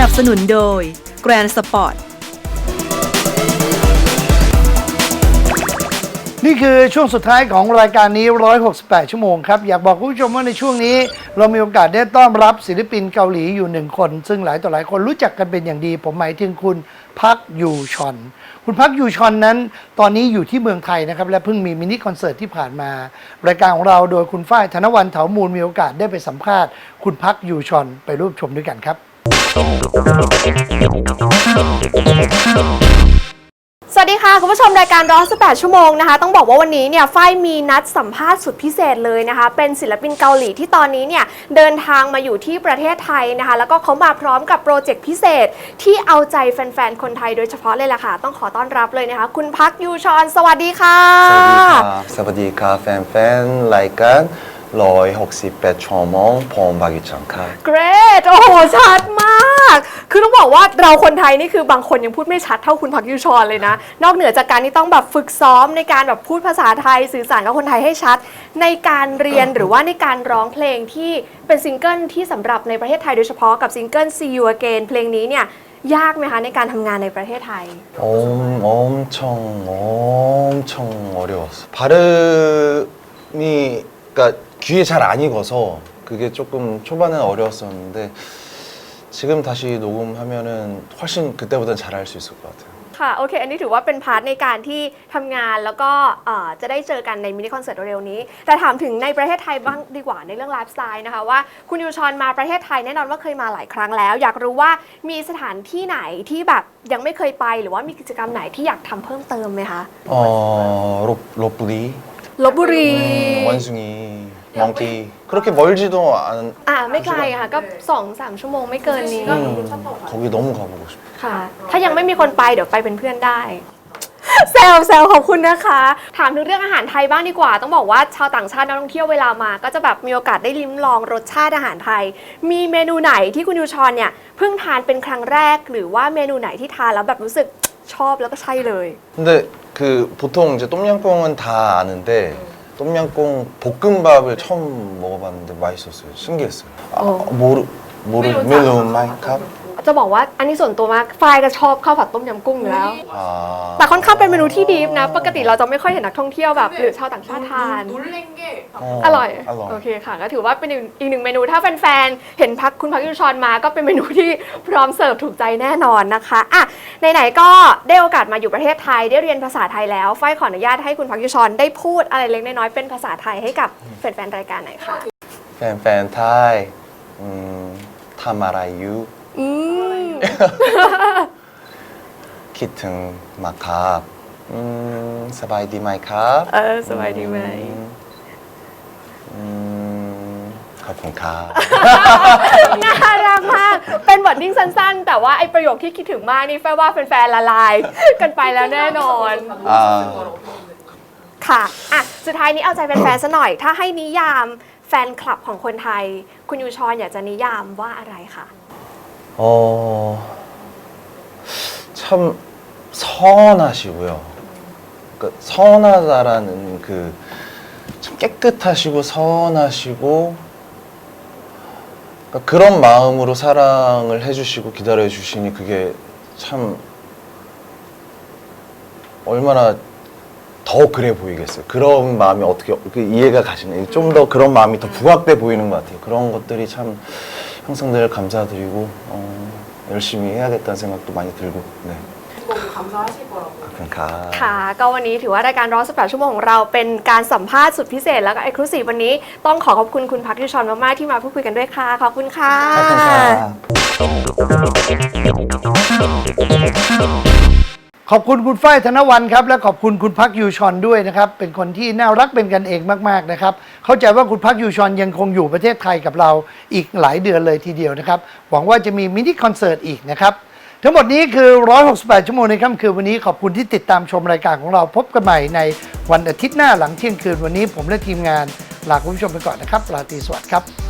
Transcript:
นับสนุนโดย Grand Sport นี่คือช่วงสุดท้ายของรายการนี้ 168 ชั่วโมงครับ อยากบอกคุณผู้ชมว่าในช่วงนี้ เรามีโอกาสได้ต้อนรับศิลปินเกาหลีอยู่หนึ่งคน ซึ่งหลายต่อหลายคนรู้จักกันเป็นอย่างดี ผมหมายถึงคุณพักยูชอน คุณพักยูชอนนั้น ตอนนี้อยู่ที่เมืองไทยนะครับ และเพิ่งมีมินิคอนเสิร์ตที่ผ่านมา รายการของเราโดยคุณฝ้ายธนวันเถามูลมีโอกาสได้ไปสัมภาษณ์ คุณพักยูชอนไปร่วมชมด้วยกันครับ สวัสดีค่ะ คุณผู้ชมรายการร้อย18 ชั่วโมงนะคะ ต้องบอกว่าวันนี้เนี่ยฝ้ายมีนัดสัมภาษณ์สุดพิเศษเลยนะคะ เป็นศิลปินเกาหลีที่ตอนนี้เนี่ยเดินทางมาอยู่ที่ประเทศไทยนะคะ แล้วก็เขามาพร้อมกับโปรเจกต์พิเศษที่เอาใจแฟนๆ คนไทยโดยเฉพาะเลยล่ะค่ะ ต้องขอต้อนรับเลยนะคะ คุณพักยูชอน สวัสดีค่ะ สวัสดีครับสวัสดีครับแฟนๆรายการ ร้อยหกสิบแปดชั่วโมงผมบากิจังครับ เกรดโอ้โห ชัดมาก คือต้องบอกว่าเราคนไทยนี่คือบางคนยังพูดไม่ชัดเท่าคุณพักยูชอนเลยนะ นอกเหนือจากการที่ต้องแบบฝึกซ้อมในการแบบพูดภาษาไทยสื่อสารกับคนไทยให้ชัด ในการเรียนหรือว่าในการร้องเพลงที่เป็นซิงเกิลที่สำหรับในประเทศไทยโดยเฉพาะกับซิงเกิล See You Again เพลงนี้เนี่ยยากไหมคะในการทำงานในประเทศไทย 엄, 엄청 엄청 어려웠어. 발음이 그러니까 귀에 잘 안 익어서 그게 조금 초반에는 어려웠었는데 지금 다시 녹음하면은 훨씬 그때보다는 잘할 수 있을 것 같아요. ค่ะโอเค อันนี้ถือว่าเป็นพาร์ทในการที่ทำงานแล้วก็เอ่อจะได้เจอกันในมินิคอนเสิร์ตเร็วๆนี้ แต่ถามถึงในประเทศไทยบ้างดีกว่าในเรื่องไลฟ์สไตล์นะคะว่าคุณยูชอนมาประเทศไทยแน่นอนว่าเคยมาหลายครั้งแล้ว อยากรู้ว่ามีสถานที่ไหนที่แบบยังไม่เคยไปหรือว่ามีกิจกรรมไหนที่อยากทำเพิ่มเติมไหมคะ 어, 로, 로뿌리, ลบบุรี 음, 원숭이, 멍띠 그렇게 멀지도 않. อ่าไม่ไกลค่ะก็สองสามชั่วโมงไม่เกินนี้ 음, 거기 너무 가보고 싶어. ค่ะ ถ้ายังไม่มีคนไปเดี๋ยวไปเป็นเพื่อนได้ แซวแซวขอบคุณนะคะ ถามถึงเรื่องอาหารไทยบ้างดีกว่า ต้องบอกว่าชาวต่างชาตินักท่องเที่ยวเวลามา ก็จะแบบมีโอกาสได้ลิ้มลองรสชาติอาหารไทย มีเมนูไหนที่คุณยูชอนเนี่ยเพิ่งทานเป็นครั้งแรก หรือว่าเมนูไหนที่ทานแล้วแบบรู้สึกชอบแล้วก็ใช่เลย 근데 그 보통 이제 똠양꿍은 다 아는데 똠양꿍 볶음밥을 처음 먹어봤는데 맛있었어요. 신기했어요. 아, 어. 모르 모르 멜론 마이캅. จะบอกว่าอันนี้ส่วนตัวมากฝ้ายก็ชอบข้าวผัดต้มยำกุ้งอยู่แล้ว 아. แต่ค่อนข้างเป็นเมนูที่ดีฟนะ ปกติเราจะไม่ค่อยเห็นนักท่องเที่ยวแบบหรือชาวต่างชาติทาน 놀란 게 어, อร่อย อร่อย โอเคค่ะ ก็ถือว่าเป็นอีกอีกหนึ่งเมนูถ้าแฟนๆ เห็นพักคุณพักยูชอนมาก็เป็นเมนูที่พร้อมเสิร์ฟถูกใจแน่นอนนะคะอ่ะไหนๆก็ได้โอกาสมาอยู่ประเทศไทย ได้เรียนภาษาไทยแล้วฝ้ายขออนุญาตให้คุณพักยูชอนได้พูดอะไรเล็กน้อยๆเป็นภาษาไทยให้กับแฟนๆ รายการหน่อยค่ะ 팬팬 타이. 음, 타마 ทำอะไรอยู่คิดถึงมาครับสบายดีไหมครับเออสบายดีไหมขอบคุณครับ น่ารักมาก เป็นบททิ้งสั้นๆ แต่ว่าไอประโยคที่คิดถึงมากนี่แฟนว่าแฟนๆละลาย กันไปแล้วแน่นอนค่ะอะสุดท้ายนี้เอาใจแฟนๆซะหน่อย ถ้าให้นิยาม แฟนคลับของคนไทย คุณยูชอนอยากจะนิยามว่าอะไรคะ 어, 참 선하시고요. 그러니까 선하다라는 그 참 깨끗하시고 선하시고 그러니까 그런 마음으로 사랑을 해주시고 기다려 주시니 그게 참 얼마나 더 그래 보이겠어요. 그런 마음이 어떻게 그 이해가 가시나요? 좀 더 그런 마음이 더 부각돼 보이는 것 같아요. 그런 것들이 참 항상 늘 감사드리고 어, 열심히 해야겠다는 생각도 많이 들고 네. 너무 감사하실 거라고. 가끔가 ค่ะ ก็วันนี้ถือว่ารายการร้อยสิบแปดชั่วโมงของเราเป็นการสัมภาษณ์สุดพิเศษแล้วก็เอ็กซ์คลูซีฟวันนี้ต้องขอขอบคุณคุณพักยูชอนมากๆที่มาพูดคุยกันด้วยค่ะ ขอบคุณค่ะ 가끔가 ขอบคุณคุณฝ้ายธนวันครับและขอบคุณคุณพักยูชอนด้วยนะครับเป็นคนที่น่ารักเป็นกันเองมากๆนะครับเข้าใจว่าคุณพักยูชอนยังคงอยู่ประเทศไทยกับเราอีกหลายเดือนเลยทีเดียวนะครับหวังว่าจะมีมินิคอนเสิร์ตอีกนะครับทั้งหมดนี้คือ 168 ชั่วโมงในค่ำคืนวันนี้ขอบคุณที่ติดตามชมรายการของเราพบกันใหม่ในวันอาทิตย์หน้าหลังเที่ยงคืนวันนี้ ผมและทีมงานลาคุณผู้ชมไปก่อนนะครับราตรีสวัสดิ์ครับ